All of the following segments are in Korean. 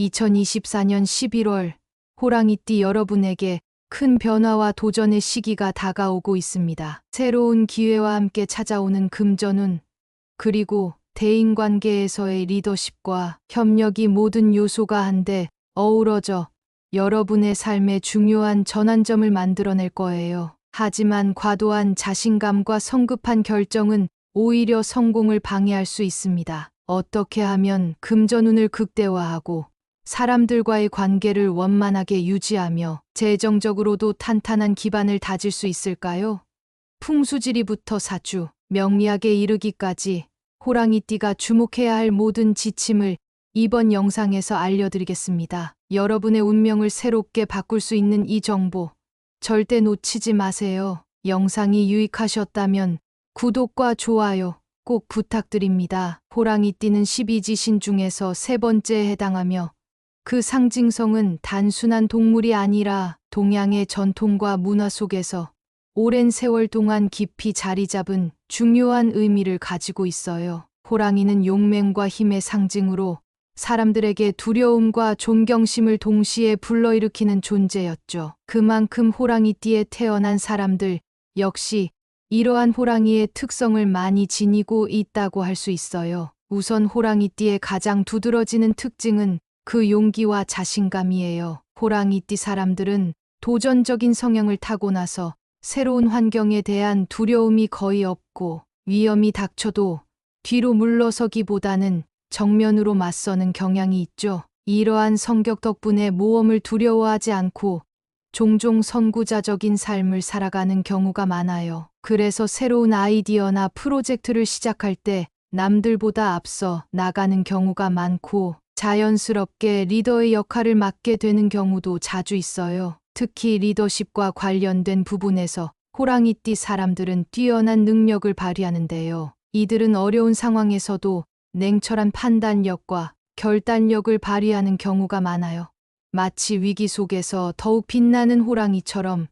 2024년 11월 호랑이띠 여러분에게 큰 변화와 도전의 시기가 다가오고 있습니다. 새로운 기회와 함께 찾아오는 금전운, 그리고 대인관계에서의 리더십과 협력이 모든 요소가 한데 어우러져 여러분의 삶에 중요한 전환점을 만들어낼 거예요. 하지만 과도한 자신감과 성급한 결정은 오히려 성공을 방해할 수 있습니다. 어떻게 하면 금전운을 극대화하고 사람들과의 관계를 원만하게 유지하며 재정적으로도 탄탄한 기반을 다질 수 있을까요? 풍수지리부터 사주, 명리학에 이르기까지 호랑이띠가 주목해야 할 모든 지침을 이번 영상에서 알려드리겠습니다. 여러분의 운명을 새롭게 바꿀 수 있는 이 정보 절대 놓치지 마세요. 영상이 유익하셨다면 구독과 좋아요 꼭 부탁드립니다. 호랑이띠는 12지신 중에서 세 번째에 해당하며 그 상징성은 단순한 동물이 아니라 동양의 전통과 문화 속에서 오랜 세월 동안 깊이 자리 잡은 중요한 의미를 가지고 있어요. 호랑이는 용맹과 힘의 상징으로 사람들에게 두려움과 존경심을 동시에 불러일으키는 존재였죠. 그만큼 호랑이띠에 태어난 사람들 역시 이러한 호랑이의 특성을 많이 지니고 있다고 할 수 있어요. 우선 호랑이띠의 가장 두드러지는 특징은 그 용기와 자신감이에요. 호랑이띠 사람들은 도전적인 성향을 타고나서 새로운 환경에 대한 두려움이 거의 없고 위험이 닥쳐도 뒤로 물러서기보다는 정면으로 맞서는 경향이 있죠. 이러한 성격 덕분에 모험을 두려워하지 않고 종종 선구자적인 삶을 살아가는 경우가 많아요. 그래서 새로운 아이디어나 프로젝트를 시작할 때 남들보다 앞서 나가는 경우가 많고 자연스럽게 리더의 역할을 맡게 되는 경우도 자주 있어요. 특히 리더십과 관련된 부분에서 호랑이띠 사람들은 뛰어난 능력을 발휘하는데요. 이들은 어려운 상황에서도 냉철한 판단력과 결단력을 발휘하는 경우가 많아요. 마치 위기 속에서 더욱 빛나는 호랑이처럼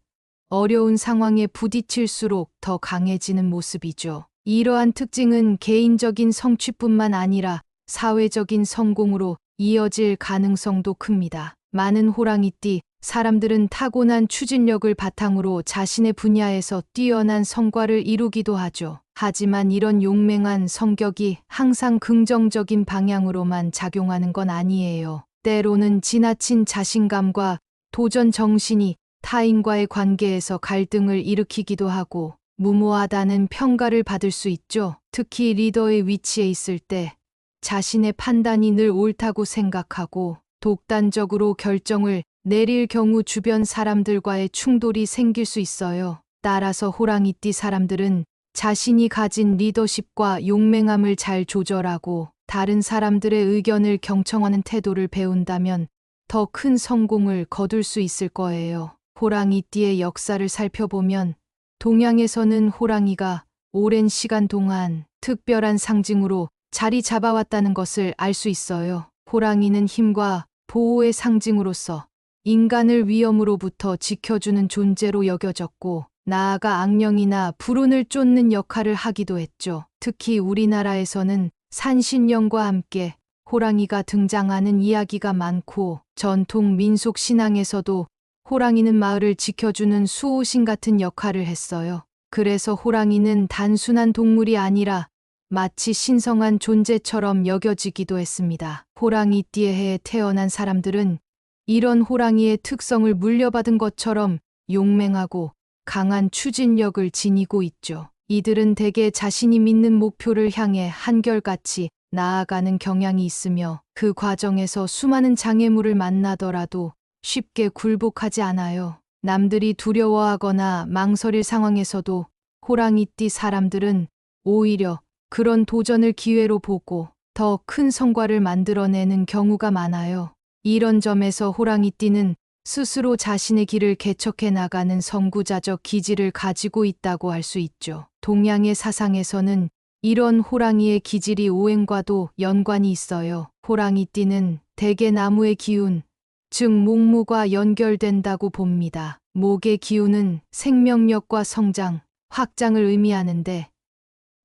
어려운 상황에 부딪힐수록 더 강해지는 모습이죠. 이러한 특징은 개인적인 성취뿐만 아니라 사회적인 성공으로 이어질 가능성도 큽니다. 많은 호랑이띠 사람들은 타고난 추진력을 바탕으로 자신의 분야에서 뛰어난 성과를 이루기도 하죠. 하지만 이런 용맹한 성격이 항상 긍정적인 방향으로만 작용하는 건 아니에요. 때로는 지나친 자신감과 도전 정신이 타인과의 관계에서 갈등을 일으키기도 하고 무모하다는 평가를 받을 수 있죠. 특히 리더의 위치에 있을 때 자신의 판단이 늘 옳다고 생각하고 독단적으로 결정을 내릴 경우 주변 사람들과의 충돌이 생길 수 있어요. 따라서 호랑이띠 사람들은 자신이 가진 리더십과 용맹함을 잘 조절하고 다른 사람들의 의견을 경청하는 태도를 배운다면 더 큰 성공을 거둘 수 있을 거예요. 호랑이띠의 역사를 살펴보면 동양에서는 호랑이가 오랜 시간 동안 특별한 상징으로 자리 잡아왔다는 것을 알 수 있어요. 호랑이는 힘과 보호의 상징으로서 인간을 위험으로부터 지켜주는 존재로 여겨졌고 나아가 악령이나 불운을 쫓는 역할을 하기도 했죠. 특히 우리나라에서는 산신령과 함께 호랑이가 등장하는 이야기가 많고 전통 민속 신앙에서도 호랑이는 마을을 지켜주는 수호신 같은 역할을 했어요. 그래서 호랑이는 단순한 동물이 아니라 마치 신성한 존재처럼 여겨지기도 했습니다. 호랑이띠의 해에 태어난 사람들은 이런 호랑이의 특성을 물려받은 것처럼 용맹하고 강한 추진력을 지니고 있죠. 이들은 대개 자신이 믿는 목표를 향해 한결같이 나아가는 경향이 있으며 그 과정에서 수많은 장애물을 만나더라도 쉽게 굴복하지 않아요. 남들이 두려워하거나 망설일 상황에서도 호랑이띠 사람들은 오히려 그런 도전을 기회로 보고 더 큰 성과를 만들어내는 경우가 많아요. 이런 점에서 호랑이띠는 스스로 자신의 길을 개척해 나가는 선구자적 기질을 가지고 있다고 할 수 있죠. 동양의 사상에서는 이런 호랑이의 기질이 오행과도 연관이 있어요. 호랑이띠는 대개 나무의 기운, 즉 목무과 연결된다고 봅니다. 목의 기운은 생명력과 성장, 확장을 의미하는데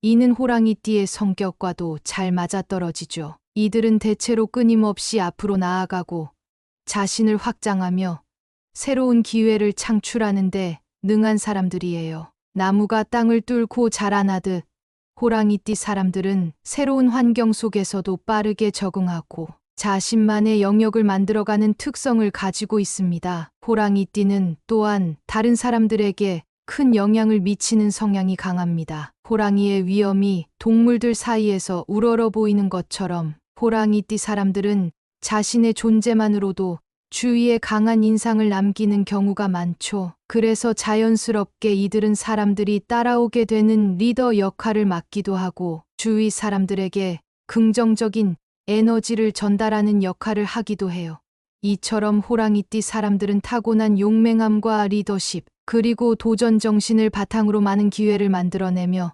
이는 호랑이띠의 성격과도 잘 맞아떨어지죠. 이들은 대체로 끊임없이 앞으로 나아가고 자신을 확장하며 새로운 기회를 창출하는데 능한 사람들이에요. 나무가 땅을 뚫고 자라나듯 호랑이띠 사람들은 새로운 환경 속에서도 빠르게 적응하고 자신만의 영역을 만들어가는 특성을 가지고 있습니다. 호랑이띠는 또한 다른 사람들에게 큰 영향을 미치는 성향이 강합니다. 호랑이의 위험이 동물들 사이에서 우러러 보이는 것처럼 호랑이띠 사람들은 자신의 존재만으로도 주위에 강한 인상을 남기는 경우가 많죠. 그래서 자연스럽게 이들은 사람들이 따라오게 되는 리더 역할을 맡기도 하고 주위 사람들에게 긍정적인 에너지를 전달하는 역할을 하기도 해요. 이처럼 호랑이띠 사람들은 타고난 용맹함과 리더십, 그리고 도전 정신을 바탕으로 많은 기회를 만들어내며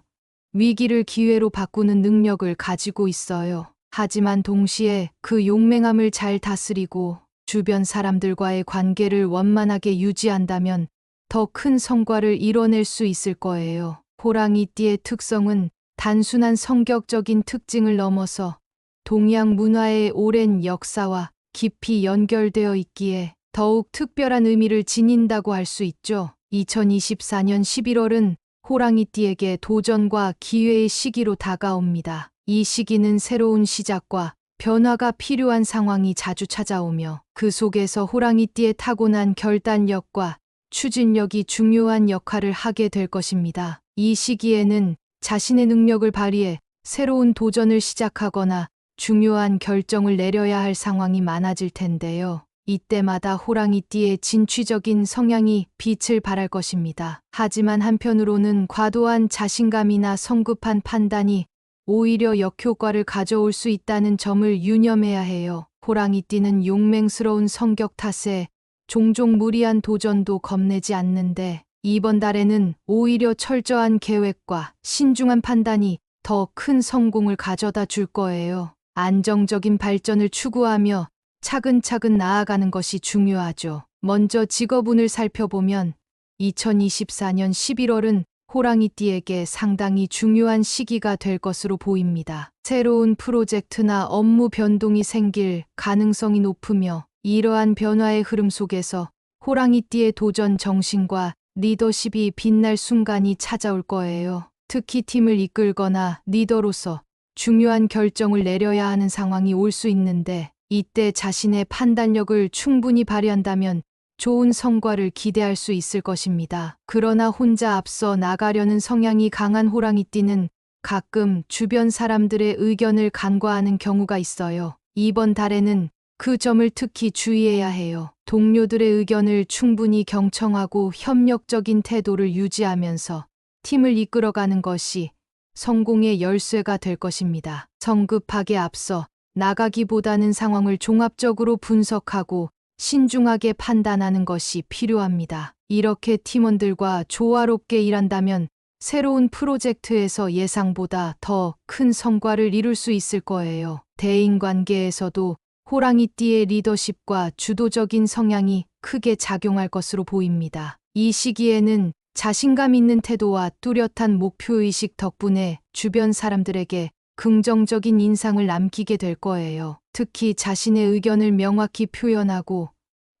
위기를 기회로 바꾸는 능력을 가지고 있어요. 하지만 동시에 그 용맹함을 잘 다스리고 주변 사람들과의 관계를 원만하게 유지한다면 더 큰 성과를 이뤄낼 수 있을 거예요. 호랑이띠의 특성은 단순한 성격적인 특징을 넘어서 동양 문화의 오랜 역사와 깊이 연결되어 있기에 더욱 특별한 의미를 지닌다고 할 수 있죠. 2024년 11월은 호랑이띠에게 도전과 기회의 시기로 다가옵니다. 이 시기는 새로운 시작과 변화가 필요한 상황이 자주 찾아오며 그 속에서 호랑이띠의 타고난 결단력과 추진력이 중요한 역할을 하게 될 것입니다. 이 시기에는 자신의 능력을 발휘해 새로운 도전을 시작하거나 중요한 결정을 내려야 할 상황이 많아질 텐데요. 이때마다 호랑이띠의 진취적인 성향이 빛을 발할 것입니다. 하지만 한편으로는 과도한 자신감이나 성급한 판단이 오히려 역효과를 가져올 수 있다는 점을 유념해야 해요. 호랑이띠는 용맹스러운 성격 탓에 종종 무리한 도전도 겁내지 않는데 이번 달에는 오히려 철저한 계획과 신중한 판단이 더 큰 성공을 가져다 줄 거예요. 안정적인 발전을 추구하며 차근차근 나아가는 것이 중요하죠. 먼저 직업운을 살펴보면 2024년 11월은 호랑이띠에게 상당히 중요한 시기가 될 것으로 보입니다. 새로운 프로젝트나 업무 변동이 생길 가능성이 높으며 이러한 변화의 흐름 속에서 호랑이띠의 도전 정신과 리더십이 빛날 순간이 찾아올 거예요. 특히 팀을 이끌거나 리더로서 중요한 결정을 내려야 하는 상황이 올 수 있는데 이때 자신의 판단력을 충분히 발휘한다면 좋은 성과를 기대할 수 있을 것입니다. 그러나 혼자 앞서 나가려는 성향이 강한 호랑이띠는 가끔 주변 사람들의 의견을 간과하는 경우가 있어요. 이번 달에는 그 점을 특히 주의해야 해요. 동료들의 의견을 충분히 경청하고 협력적인 태도를 유지하면서 팀을 이끌어가는 것이 성공의 열쇠가 될 것입니다. 성급하게 앞서 나가기보다는 상황을 종합적으로 분석하고 신중하게 판단하는 것이 필요합니다. 이렇게 팀원들과 조화롭게 일한다면 새로운 프로젝트에서 예상보다 더 큰 성과를 이룰 수 있을 거예요. 대인 관계에서도 호랑이띠의 리더십과 주도적인 성향이 크게 작용할 것으로 보입니다. 이 시기에는 자신감 있는 태도와 뚜렷한 목표의식 덕분에 주변 사람들에게 긍정적인 인상을 남기게 될 거예요. 특히 자신의 의견을 명확히 표현하고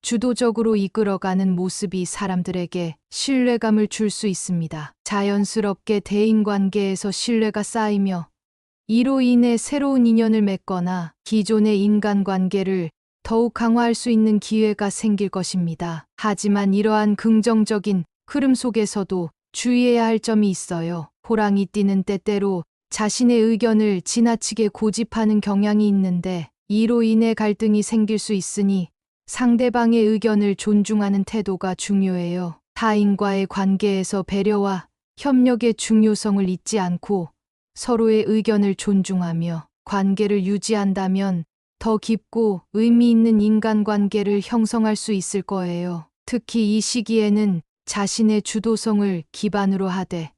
주도적으로 이끌어가는 모습이 사람들에게 신뢰감을 줄 수 있습니다. 자연스럽게 대인 관계에서 신뢰가 쌓이며 이로 인해 새로운 인연을 맺거나 기존의 인간 관계를 더욱 강화할 수 있는 기회가 생길 것입니다. 하지만 이러한 긍정적인 흐름 속에서도 주의해야 할 점이 있어요. 호랑이 띠는 때때로 자신의 의견을 지나치게 고집하는 경향이 있는데 이로 인해 갈등이 생길 수 있으니 상대방의 의견을 존중하는 태도가 중요해요. 타인과의 관계에서 배려와 협력의 중요성을 잊지 않고 서로의 의견을 존중하며 관계를 유지한다면 더 깊고 의미 있는 인간관계를 형성할 수 있을 거예요. 특히 이 시기에는 자신의 주도성을 기반으로 하되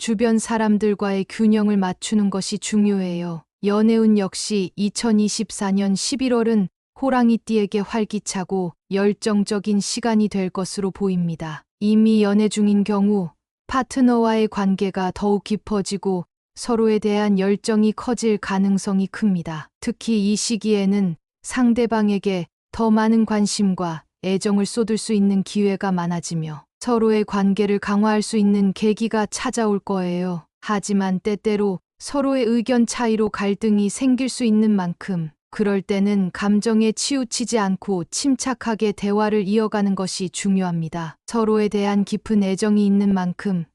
주변 사람들과의 균형을 맞추는 것이 중요해요. 연애운 역시 2024년 11월은 호랑이띠에게 활기차고 열정적인 시간이 될 것으로 보입니다. 이미 연애 중인 경우 파트너와의 관계가 더욱 깊어지고 서로에 대한 열정이 커질 가능성이 큽니다. 특히 이 시기에는 상대방에게 더 많은 관심과 애정을 쏟을 수 있는 기회가 많아지며 서로의 관계를 강화할 수 있는 계기가 찾아올 거예요. 하지만 때때로 서로의 의견 차이로 갈등이 생길 수 있는 만큼 그럴 때는 감정에 치우치지 않고 침착하게 대화를 이어가는 것이 중요합니다. 서로에 대한 깊은 애정이 있는 만큼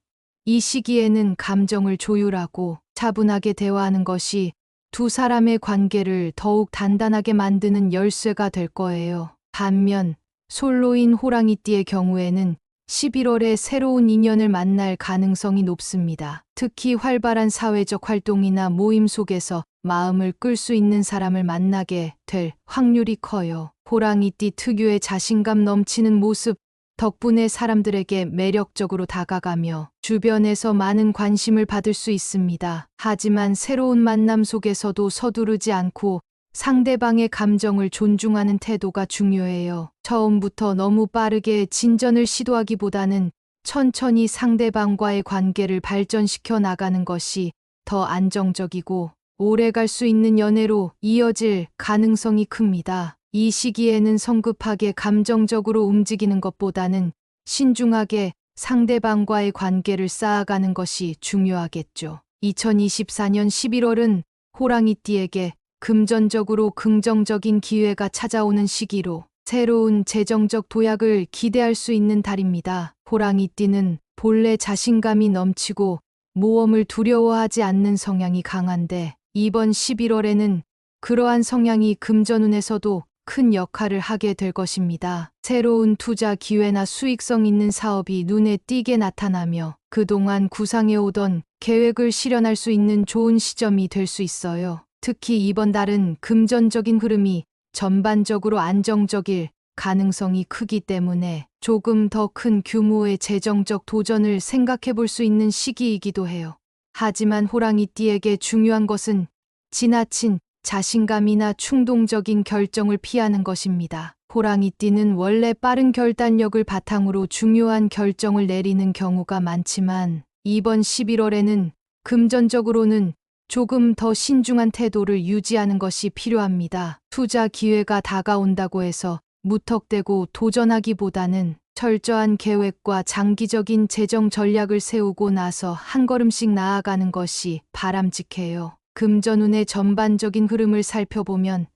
이 시기에는 감정을 조율하고 차분하게 대화하는 것이 두 사람의 관계를 더욱 단단하게 만드는 열쇠가 될 거예요. 반면 솔로인 호랑이띠의 경우에는 11월에 새로운 인연을 만날 가능성이 높습니다. 특히 활발한 사회적 활동이나 모임 속에서 마음을 끌 수 있는 사람을 만나게 될 확률이 커요. 호랑이띠 특유의 자신감 넘치는 모습 덕분에 사람들에게 매력적으로 다가가며 주변에서 많은 관심을 받을 수 있습니다. 하지만 새로운 만남 속에서도 서두르지 않고 상대방의 감정을 존중하는 태도가 중요해요. 처음부터 너무 빠르게 진전을 시도하기보다는 천천히 상대방과의 관계를 발전시켜 나가는 것이 더 안정적이고 오래 갈 수 있는 연애로 이어질 가능성이 큽니다. 이 시기에는 성급하게 감정적으로 움직이는 것보다는 신중하게 상대방과의 관계를 쌓아가는 것이 중요하겠죠. 2024년 11월은 호랑이띠에게 금전적으로 긍정적인 기회가 찾아오는 시기로 새로운 재정적 도약을 기대할 수 있는 달입니다. 호랑이 띠는 본래 자신감이 넘치고 모험을 두려워하지 않는 성향이 강한데 이번 11월에는 그러한 성향이 금전운에서도 큰 역할을 하게 될 것입니다. 새로운 투자 기회나 수익성 있는 사업이 눈에 띄게 나타나며 그동안 구상해오던 계획을 실현할 수 있는 좋은 시점이 될 수 있어요. 특히 이번 달은 금전적인 흐름이 전반적으로 안정적일 가능성이 크기 때문에 조금 더 큰 규모의 재정적 도전을 생각해 볼 수 있는 시기이기도 해요. 하지만 호랑이띠에게 중요한 것은 지나친 자신감이나 충동적인 결정을 피하는 것입니다. 호랑이띠는 원래 빠른 결단력을 바탕으로 중요한 결정을 내리는 경우가 많지만 이번 11월에는 금전적으로는 조금 더 신중한 태도를 유지하는 것이 필요합니다. 투자 기회가 다가온다고 해서 무턱대고 도전하기보다는 철저한 계획과 장기적인 재정 전략을 세우고 나서 한 걸음씩 나아가는 것이 바람직해요. 금전운의 전반적인 흐름을 살펴보면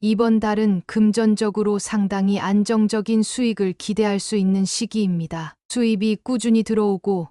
이번 달은 금전적으로 상당히 안정적인 수익을 기대할 수 있는 시기입니다. 수입이 꾸준히 들어오고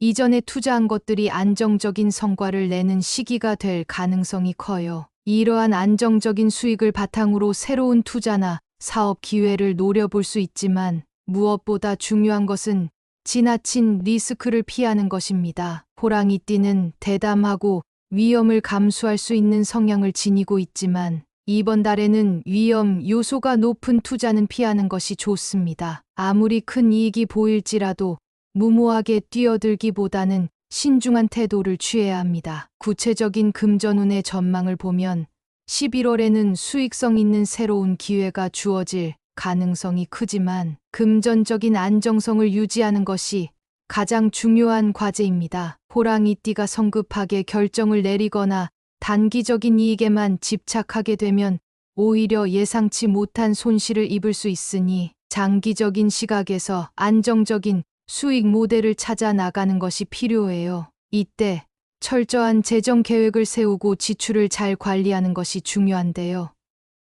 이전에 투자한 것들이 안정적인 성과를 내는 시기가 될 가능성이 커요. 이러한 안정적인 수익을 바탕으로 새로운 투자나 사업 기회를 노려볼 수 있지만 무엇보다 중요한 것은 지나친 리스크를 피하는 것입니다. 호랑이 띠는 대담하고 위험을 감수할 수 있는 성향을 지니고 있지만 이번 달에는 위험 요소가 높은 투자는 피하는 것이 좋습니다. 아무리 큰 이익이 보일지라도 무모하게 뛰어들기보다는 신중한 태도를 취해야 합니다. 구체적인 금전운의 전망을 보면 11월에는 수익성 있는 새로운 기회가 주어질 가능성이 크지만 금전적인 안정성을 유지하는 것이 가장 중요한 과제입니다. 호랑이띠가 성급하게 결정을 내리거나 단기적인 이익에만 집착하게 되면 오히려 예상치 못한 손실을 입을 수 있으니 장기적인 시각에서 안정적인 수익 모델을 찾아 나가는 것이 필요해요. 이때 철저한 재정 계획을 세우고 지출을 잘 관리하는 것이 중요한데요.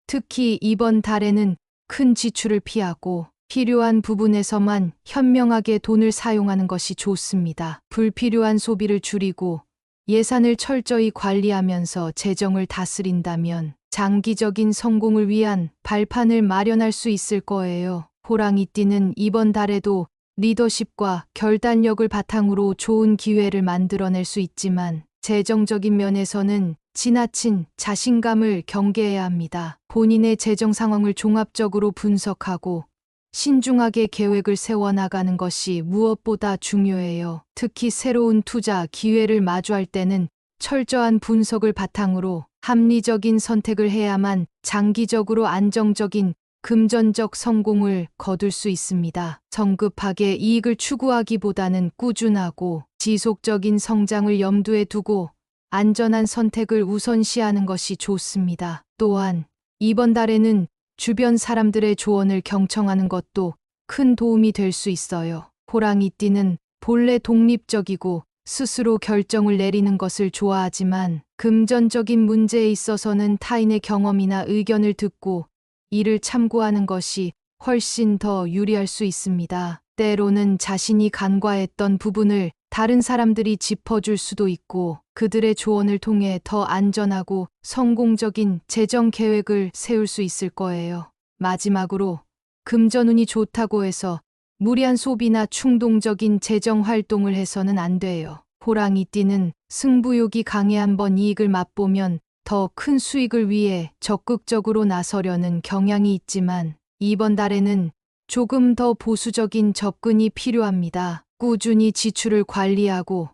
특히 이번 달에는 큰 지출을 피하고 필요한 부분에서만 현명하게 돈을 사용하는 것이 좋습니다. 불필요한 소비를 줄이고 예산을 철저히 관리하면서 재정을 다스린다면 장기적인 성공을 위한 발판을 마련할 수 있을 거예요. 호랑이 띠는 이번 달에도 리더십과 결단력을 바탕으로 좋은 기회를 만들어낼 수 있지만 재정적인 면에서는 지나친 자신감을 경계해야 합니다. 본인의 재정 상황을 종합적으로 분석하고 신중하게 계획을 세워나가는 것이 무엇보다 중요해요. 특히 새로운 투자 기회를 마주할 때는 철저한 분석을 바탕으로 합리적인 선택을 해야만 장기적으로 안정적인 금전적 성공을 거둘 수 있습니다. 성급하게 이익을 추구하기보다는 꾸준하고 지속적인 성장을 염두에 두고 안전한 선택을 우선시하는 것이 좋습니다. 또한 이번 달에는 주변 사람들의 조언을 경청하는 것도 큰 도움이 될 수 있어요. 호랑이띠는 본래 독립적이고 스스로 결정을 내리는 것을 좋아하지만 금전적인 문제에 있어서는 타인의 경험이나 의견을 듣고 이를 참고하는 것이 훨씬 더 유리할 수 있습니다. 때로는 자신이 간과했던 부분을 다른 사람들이 짚어줄 수도 있고 그들의 조언을 통해 더 안전하고 성공적인 재정 계획을 세울 수 있을 거예요. 마지막으로 금전운이 좋다고 해서 무리한 소비나 충동적인 재정 활동을 해서는 안 돼요. 호랑이 띠는 승부욕이 강해 한번 이익을 맛보면 더 큰 수익을 위해 적극적으로 나서려는 경향이 있지만 이번 달에는 조금 더 보수적인 접근이 필요합니다. 꾸준히 지출을 관리하고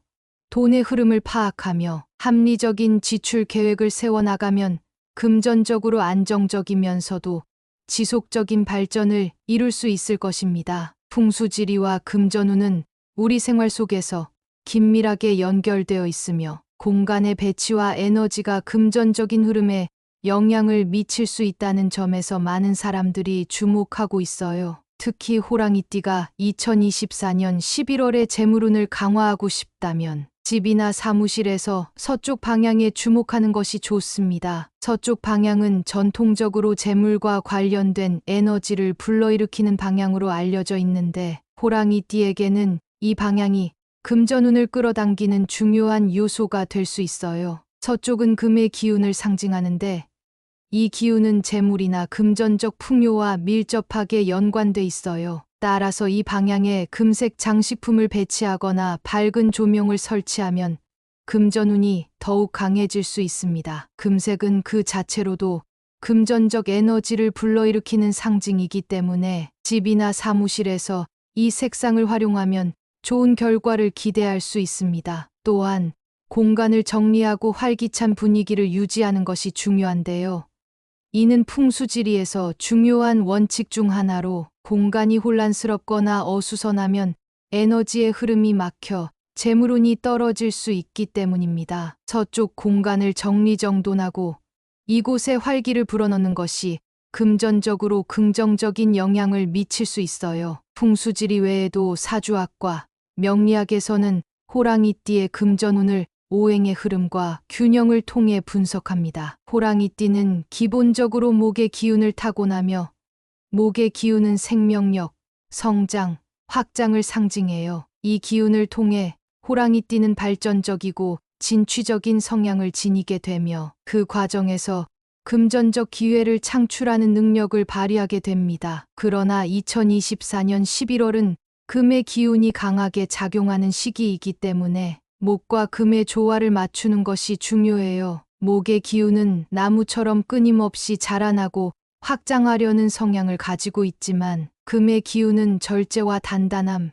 돈의 흐름을 파악하며 합리적인 지출 계획을 세워나가면 금전적으로 안정적이면서도 지속적인 발전을 이룰 수 있을 것입니다. 풍수지리와 금전운은 우리 생활 속에서 긴밀하게 연결되어 있으며 공간의 배치와 에너지가 금전적인 흐름에 영향을 미칠 수 있다는 점에서 많은 사람들이 주목하고 있어요. 특히 호랑이띠가 2024년 11월에 재물운을 강화하고 싶다면 집이나 사무실에서 서쪽 방향에 주목하는 것이 좋습니다. 서쪽 방향은 전통적으로 재물과 관련된 에너지를 불러일으키는 방향으로 알려져 있는데 호랑이띠에게는 이 방향이 금전운을 끌어당기는 중요한 요소가 될 수 있어요. 서쪽은 금의 기운을 상징하는데 이 기운은 재물이나 금전적 풍요와 밀접하게 연관돼 있어요. 따라서 이 방향에 금색 장식품을 배치하거나 밝은 조명을 설치하면 금전운이 더욱 강해질 수 있습니다. 금색은 그 자체로도 금전적 에너지를 불러일으키는 상징이기 때문에 집이나 사무실에서 이 색상을 활용하면 좋은 결과를 기대할 수 있습니다. 또한 공간을 정리하고 활기찬 분위기를 유지하는 것이 중요한데요. 이는 풍수지리에서 중요한 원칙 중 하나로 공간이 혼란스럽거나 어수선하면 에너지의 흐름이 막혀 재물운이 떨어질 수 있기 때문입니다. 서쪽 공간을 정리정돈하고 이곳에 활기를 불어넣는 것이 금전적으로 긍정적인 영향을 미칠 수 있어요. 풍수지리 외에도 사주학과 명리학에서는 호랑이띠의 금전운을 오행의 흐름과 균형을 통해 분석합니다. 호랑이띠는 기본적으로 목의 기운을 타고나며 목의 기운은 생명력, 성장, 확장을 상징해요. 이 기운을 통해 호랑이띠는 발전적이고 진취적인 성향을 지니게 되며 그 과정에서 금전적 기회를 창출하는 능력을 발휘하게 됩니다. 그러나 2024년 11월은 금의 기운이 강하게 작용하는 시기이기 때문에 목과 금의 조화를 맞추는 것이 중요해요. 목의 기운은 나무처럼 끊임없이 자라나고 확장하려는 성향을 가지고 있지만 금의 기운은 절제와 단단함,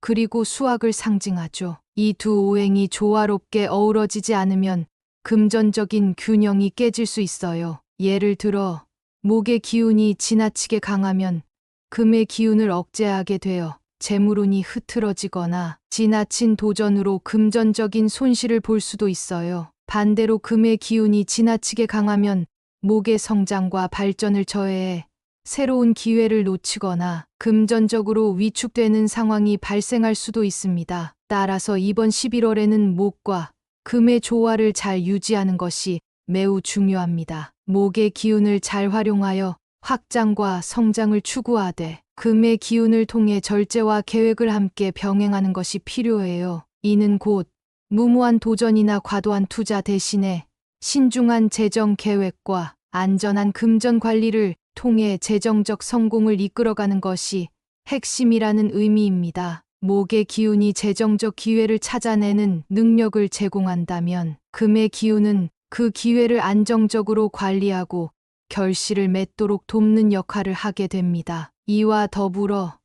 그리고 수학을 상징하죠. 이 두 오행이 조화롭게 어우러지지 않으면 금전적인 균형이 깨질 수 있어요. 예를 들어, 목의 기운이 지나치게 강하면 금의 기운을 억제하게 되어 재물운이 흐트러지거나 지나친 도전으로 금전적인 손실을 볼 수도 있어요. 반대로 금의 기운이 지나치게 강하면 목의 성장과 발전을 저해해 새로운 기회를 놓치거나 금전적으로 위축되는 상황이 발생할 수도 있습니다. 따라서 이번 11월에는 목과 금의 조화를 잘 유지하는 것이 매우 중요합니다. 목의 기운을 잘 활용하여 확장과 성장을 추구하되 금의 기운을 통해 절제와 계획을 함께 병행하는 것이 필요해요. 이는 곧 무모한 도전이나 과도한 투자 대신에 신중한 재정 계획과 안전한 금전 관리를 통해 재정적 성공을 이끌어가는 것이 핵심이라는 의미입니다. 목의 기운이 재정적 기회를 찾아내는 능력을 제공한다면 금의 기운은 그 기회를 안정적으로 관리하고 결실을 맺도록 돕는 역할을 하게 됩니다. 이와 더불어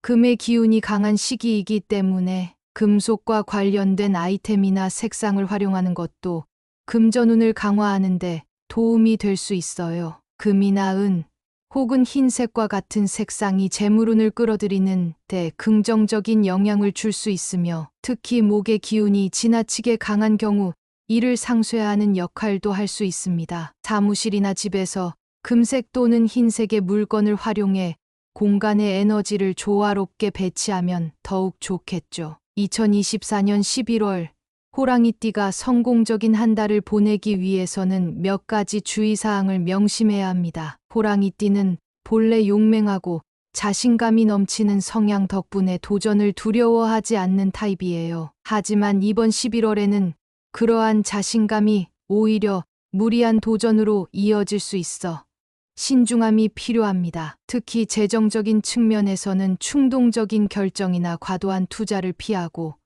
금의 기운이 강한 시기이기 때문에 금속과 관련된 아이템이나 색상을 활용하는 것도 금전운을 강화하는데 도움이 될 수 있어요. 금이나 은 혹은 흰색과 같은 색상이 재물운을 끌어들이는 데 긍정적인 영향을 줄 수 있으며 특히 목의 기운이 지나치게 강한 경우 일을 상쇄하는 역할도 할 수 있습니다. 사무실이나 집에서 금색 또는 흰색의 물건을 활용해 공간의 에너지를 조화롭게 배치하면 더욱 좋겠죠. 2024년 11월 호랑이띠가 성공적인 한 달을 보내기 위해서는 몇 가지 주의사항을 명심해야 합니다. 호랑이띠는 본래 용맹하고 자신감이 넘치는 성향 덕분에 도전을 두려워하지 않는 타입이에요. 하지만 이번 11월에는 그러한 자신감이 오히려 무리한 도전으로 이어질 수 있어 신중함이 필요합니다. 특히 재정적인 측면에서는 충동적인 결정이나 과도한 투자를 피하고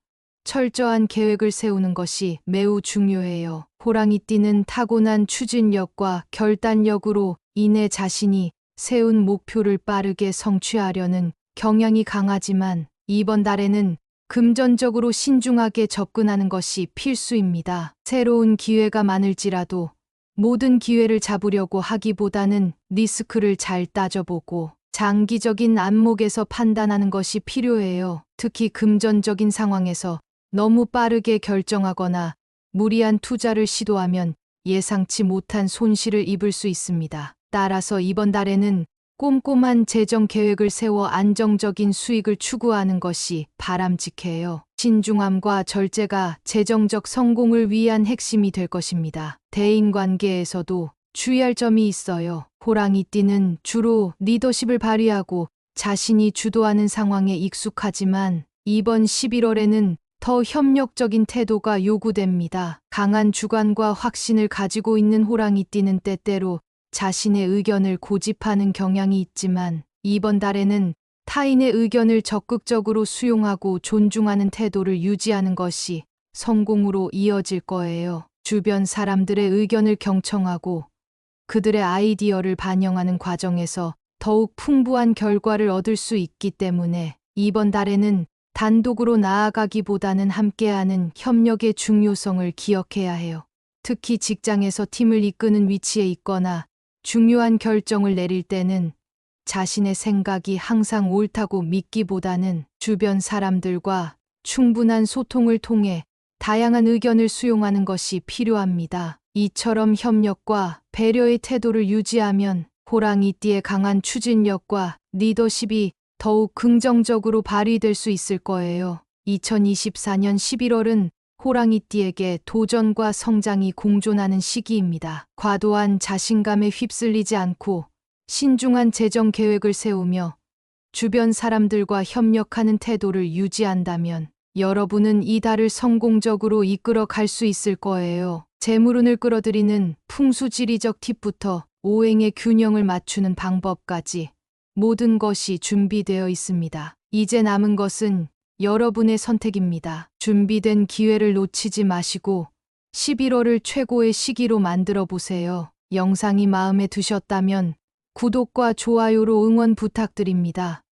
철저한 계획을 세우는 것이 매우 중요해요. 호랑이 띠는 타고난 추진력과 결단력으로 인해 자신이 세운 목표를 빠르게 성취하려는 경향이 강하지만 이번 달에는 금전적으로 신중하게 접근하는 것이 필수입니다. 새로운 기회가 많을지라도 모든 기회를 잡으려고 하기보다는 리스크를 잘 따져보고 장기적인 안목에서 판단하는 것이 필요해요. 특히 금전적인 상황에서 너무 빠르게 결정하거나 무리한 투자를 시도하면 예상치 못한 손실을 입을 수 있습니다. 따라서 이번 달에는 꼼꼼한 재정 계획을 세워 안정적인 수익을 추구하는 것이 바람직해요. 신중함과 절제가 재정적 성공을 위한 핵심이 될 것입니다. 대인 관계에서도 주의할 점이 있어요. 호랑이띠는 주로 리더십을 발휘하고 자신이 주도하는 상황에 익숙하지만 이번 11월에는 더 협력적인 태도가 요구됩니다. 강한 주관과 확신을 가지고 있는 호랑이띠는 때때로 자신의 의견을 고집하는 경향이 있지만 이번 달에는 타인의 의견을 적극적으로 수용하고 존중하는 태도를 유지하는 것이 성공으로 이어질 거예요. 주변 사람들의 의견을 경청하고 그들의 아이디어를 반영하는 과정에서 더욱 풍부한 결과를 얻을 수 있기 때문에 이번 달에는 단독으로 나아가기보다는 함께하는 협력의 중요성을 기억해야 해요. 특히 직장에서 팀을 이끄는 위치에 있거나 중요한 결정을 내릴 때는 자신의 생각이 항상 옳다고 믿기보다는 주변 사람들과 충분한 소통을 통해 다양한 의견을 수용하는 것이 필요합니다. 이처럼 협력과 배려의 태도를 유지하면 호랑이띠의 강한 추진력과 리더십이 더욱 긍정적으로 발휘될 수 있을 거예요. 2024년 11월은 호랑이띠에게 도전과 성장이 공존하는 시기입니다. 과도한 자신감에 휩쓸리지 않고 신중한 재정 계획을 세우며 주변 사람들과 협력하는 태도를 유지한다면 여러분은 이 달을 성공적으로 이끌어 갈 수 있을 거예요. 재물운을 끌어들이는 풍수지리적 팁부터 오행의 균형을 맞추는 방법까지 모든 것이 준비되어 있습니다. 이제 남은 것은 여러분의 선택입니다. 준비된 기회를 놓치지 마시고 11월을 최고의 시기로 만들어 보세요. 영상이 마음에 드셨다면 구독과 좋아요로 응원 부탁드립니다.